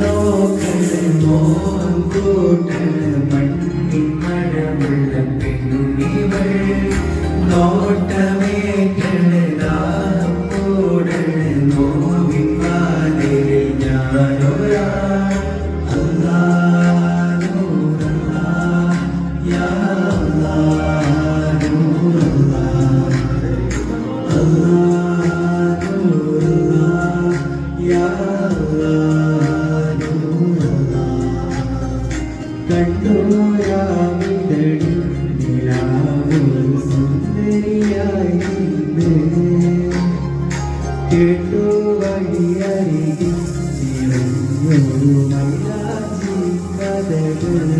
നോക്കണ് മോഹം കൂട്ടണ് മണ്ണിൻ മഴമുള്ള പെണ്ണിവൾ നോട്ടമേറ്റണ് കൂടണ്. നോവിൻ വാതിലിൽ ഞാനൊരാ കണ്ടോരാമിതടി നിലാവൊരു കേട്ടു വഴിയരികിൽ നിറഞ്ഞൊരു മൈലാഞ്ചി കഥകൾ.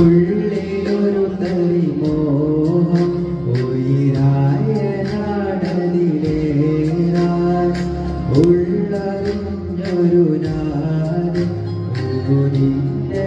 ഉള്ളിലൊരു തരി മോഹം ഉയരായ നാടതിലേറാൻ ഉള്ളറിഞ്ഞൊരു നാട് ഉരുനിന്റെ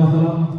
ഹലോ